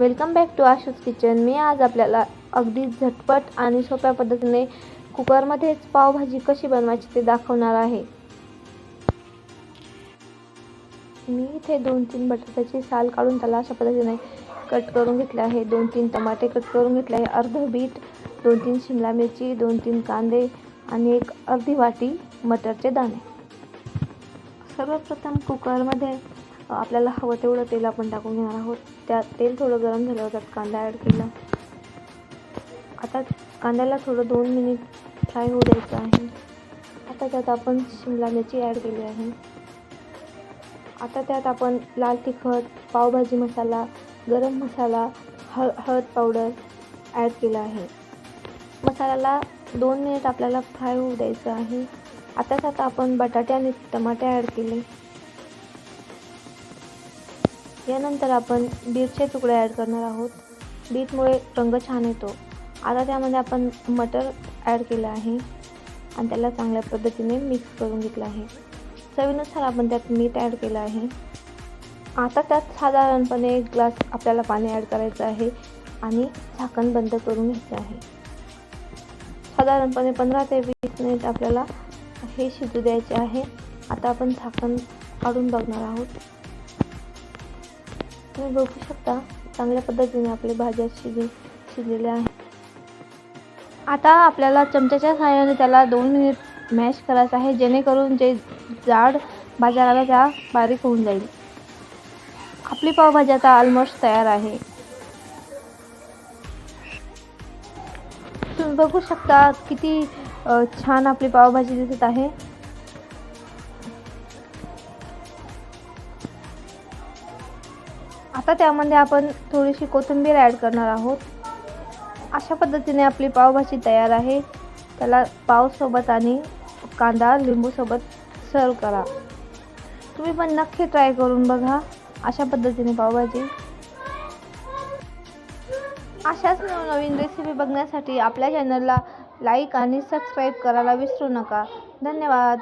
Welcome back to Ashu's kitchen मी आज आपल्याला अगदी झटपट आणि सोप्या पद्धतीने कुकरमध्येच पावभाजी कशी बनवायची ते दाखवणार आहे. मी इथे दोन तीन बटाट्याची साल काढून त्याला अशा पद्धतीने कट करून घेतले आहे. दोन तीन टमाटे कट करून घेतले आहे. अर्ध बीट दोन तीन शिमला मिरची दोन तीन कांदे आणि एक अर्धी वाटी मटरचे दाणे. सर्वप्रथम कुकरमध्ये आपल्याला हवं तेवढं तेल आपण टाकून घेणार आहोत. त्यात तेल थोडं गरम झालं त्यात कांदा ॲड केला. आता कांद्याला थोडं दोन मिनिट फ्राय होऊ द्यायचं आहे. आता त्यात आपण शिमला मिरची ॲड केली आहे. आता त्यात आपण लाल तिखट पावभाजी मसाला गरम मसाला हळ हळद पावडर ॲड केला आहे. मसाल्याला दोन मिनिट आपल्याला फ्राय होऊ द्यायचं आहे. आता त्यात आपण बटाटे आणि टमाटे ॲड केले. यानंतर आपण बीटचे तुकडे ॲड करणार आहोत. बीटमुळे रंग छान येतो. आता त्यामध्ये आपण मटर ॲड केलं आहे. आणि त्याला चांगल्या पद्धतीने मिक्स करून घेतलं आहे. चवीनुसार आपण त्यात मीठ ॲड केलं आहे. आता त्यात साधारणपणे एक ग्लास आपल्याला पाणी ॲड करायचं आहे. आणि झाकण बंद करून घ्यायचं आहे. साधारणपणे पंधरा ते वीस मिनिट आपल्याला हे शिजू द्यायचे आहे. आता आपण झाकण काढून बघणार आहोत. तुम्ही बघू शकता चांगल्या पद्धतीने आपले भाज्या शिजे शिजलेल्या आहे आता आपल्याला चमच्याच्या सहाय्याने त्याला दोन मिनिट मॅश करायचं आहे जेणेकरून जे जाड भाज्या त्या बारीक होऊन जाईल. आपली पावभाजी आता ऑलमोस्ट तयार आहे. तुम्ही बघू शकता किती छान आपली पावभाजी दिसत आहे. आता त्यामध्ये आपण थोडीशी कोथिंबीर ॲड करणार आहोत. अशा पद्धतीने आपली पावभाजी तयार आहे. त्याला पावसोबत आणि कांदा लिंबूसोबत सर्व करा. तुम्ही पण नक्की ट्राय करून बघा अशा पद्धतीने पावभाजी. अशाच नवनवीन रेसिपी बघण्यासाठी आपल्या चॅनलला लाईक आणि सबस्क्राईब करायला विसरू नका. धन्यवाद.